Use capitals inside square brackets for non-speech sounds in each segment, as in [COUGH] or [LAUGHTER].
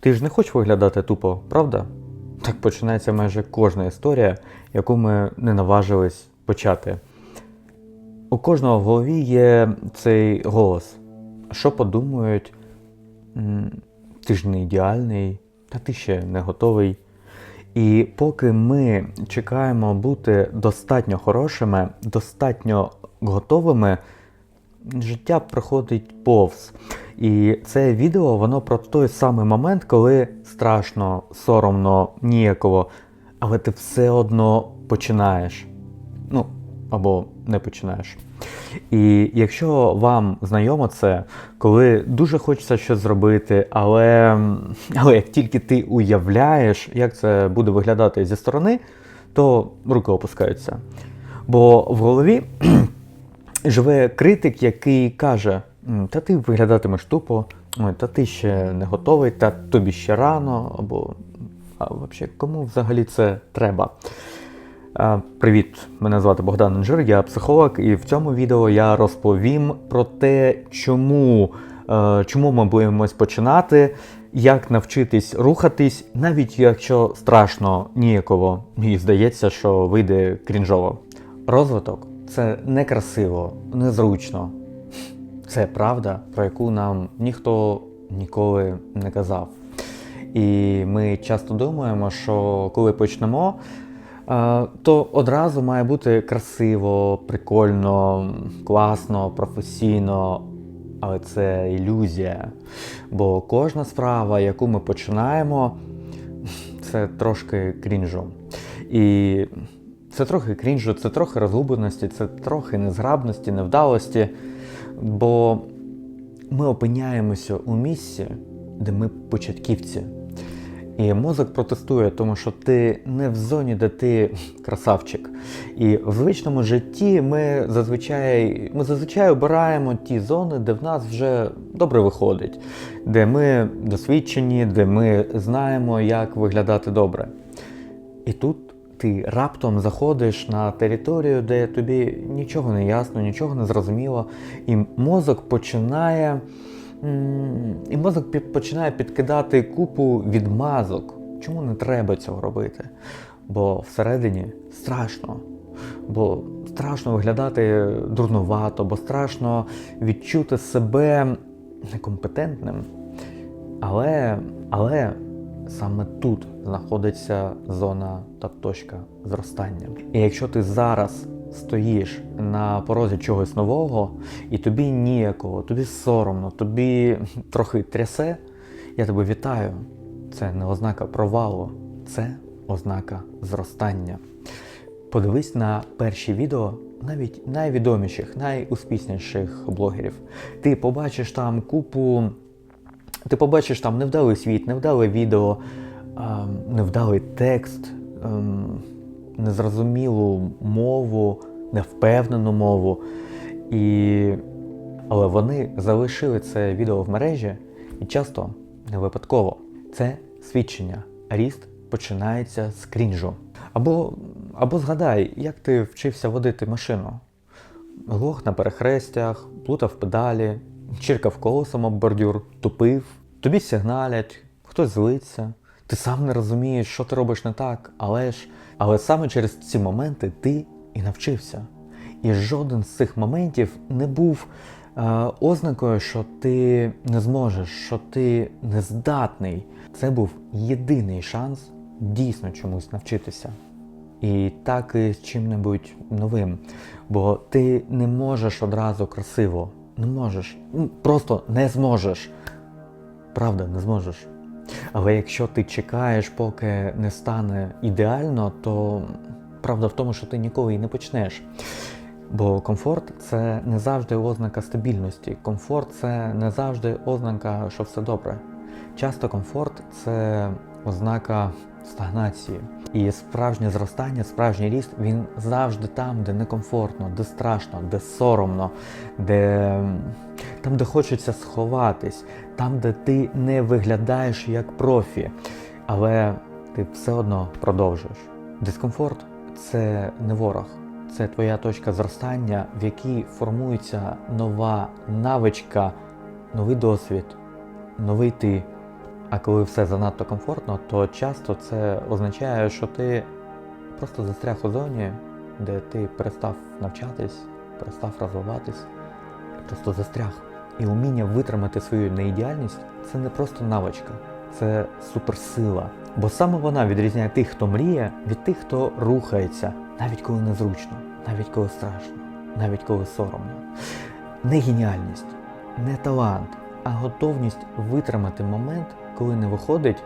Ти ж не хочеш виглядати тупо, правда? Так починається майже кожна історія, яку ми не наважились почати. У кожного в голові є цей голос. Що подумають? Ти ж не ідеальний, та ти ще не готовий. І поки ми чекаємо бути достатньо хорошими, достатньо готовими, життя проходить повз. І це відео воно про той самий момент, коли страшно, соромно, ніяково, але ти все одно починаєш. Ну, або не починаєш. І якщо вам знайомо це, коли дуже хочеться щось зробити, але, але як тільки ти уявляєш, як це буде виглядати зі сторони, то руки опускаються. Бо в голові [CLEARS THROAT] живе критик, який каже: «М, Та ти виглядатимеш тупо, та ти ще не готовий, та тобі ще рано, або а взагалі, кому взагалі це треба? Привіт, мене звати Богдан Інжир, я психолог, і в цьому відео я розповім про те, чому, е, чому ми боїмось починати, як навчитись рухатись, навіть якщо страшно ніяково, і здається, що вийде крінжово. Розвиток це некрасиво, незручно. Це правда, про яку нам ніхто ніколи не казав. І ми часто думаємо, що коли почнемо, е, то одразу має бути красиво, прикольно, класно, професійно. Але це ілюзія. Бо кожна справа, яку ми починаємо, це трошки крінжу. І це трохи крінжу, це трохи розгубленості, це трохи незграбності, невдалості. Бо ми опиняємося у місці, де ми початківці. І мозок протестує, тому що ти не в зоні, де ти [LAUGHS] красавчик. І в звичному житті ми зазвичай, ми зазвичай обираємо ті зони, де в нас вже добре виходить, де ми досвідчені, де ми знаємо, як виглядати добре. І тут ти раптом заходиш на територію, де тобі нічого не ясно, нічого не зрозуміло, і мозок починає. І мозок починає підкидати купу відмазок. Чому не треба цього робити? Бо всередині страшно. Бо страшно виглядати дурнувато, бо страшно відчути себе некомпетентним. Але, але саме тут знаходиться зона та точка зростання. І якщо ти зараз стоїш на порозі чогось нового, і тобі ніякого, тобі соромно, тобі [LAUGHS] трохи трясе, я тебе вітаю. Це не ознака провалу, це ознака зростання. Подивись на перші відео навіть найвідоміших, найуспішніших блогерів. Ти побачиш там купу ти побачиш там невдалий світ, невдале відео, ем, невдалий текст, ем, незрозумілу мову, невпевнену мову. І... Але вони залишили це відео в мережі і часто не випадково. Це свідчення. Ріст починається з крінжу. Або, або згадай, як ти вчився водити машину. Глох на перехрестях, плутав педалі, чиркав колесом об бордюр, тупив, тобі сигналять, хтось злиться, ти сам не розумієш, що ти робиш не так, але ж але саме через ці моменти ти і навчився. І жоден з цих моментів не був е, ознакою, що ти не зможеш, що ти не здатний. Це був єдиний шанс дійсно чомусь навчитися. І так і з чим-небудь новим. Бо ти не можеш одразу красиво. Не можеш. Ну, Просто не зможеш. Правда, не зможеш. Але якщо ти чекаєш, поки не стане ідеально, то правда в тому, що ти ніколи і не почнеш. Бо комфорт це не завжди ознака стабільності. Комфорт це не завжди ознака, що все добре. Часто комфорт це ознака стагнації. І справжнє зростання, справжній ріст, він завжди там, де некомфортно, де страшно, де соромно, де там, де хочеться сховатись, там, де ти не виглядаєш як профі, але ти все одно продовжуєш. Дискомфорт це не ворог, це твоя точка зростання, в якій формується нова навичка, новий досвід, новий ти, А коли все занадто комфортно, то часто це означає, що ти просто застряг у зоні, де ти перестав навчатись, перестав розвиватись, просто застряг. І уміння витримати свою неідеальність це не просто навичка, це суперсила. Бо саме вона відрізняє тих, хто мріє, від тих, хто рухається, навіть коли незручно, навіть коли страшно, навіть коли соромно. Не геніальність, не талант, а готовність витримати момент, коли не виходить,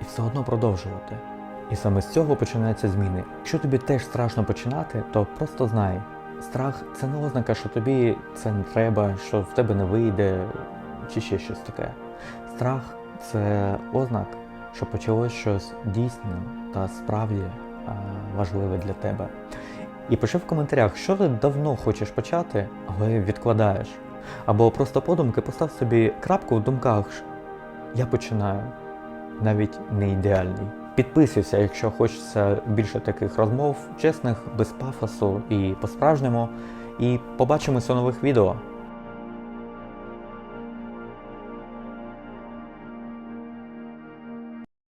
і все одно продовжувати. І саме з цього починаються зміни. Якщо тобі теж страшно починати, то просто знай, страх це не ознака, що тобі це не треба, що в тебе не вийде, чи ще щось таке. Страх це ознак, що почалось щось дійсне та справді е, важливе для тебе. І пиши в коментарях, що ти давно хочеш почати, але відкладаєш. Або просто подумки постав собі крапку в думках. Я починаю, навіть не ідеальний. Підписуйся, якщо хочеться більше таких розмов, чесних, без пафосу і по-справжньому. І побачимося у нових відео.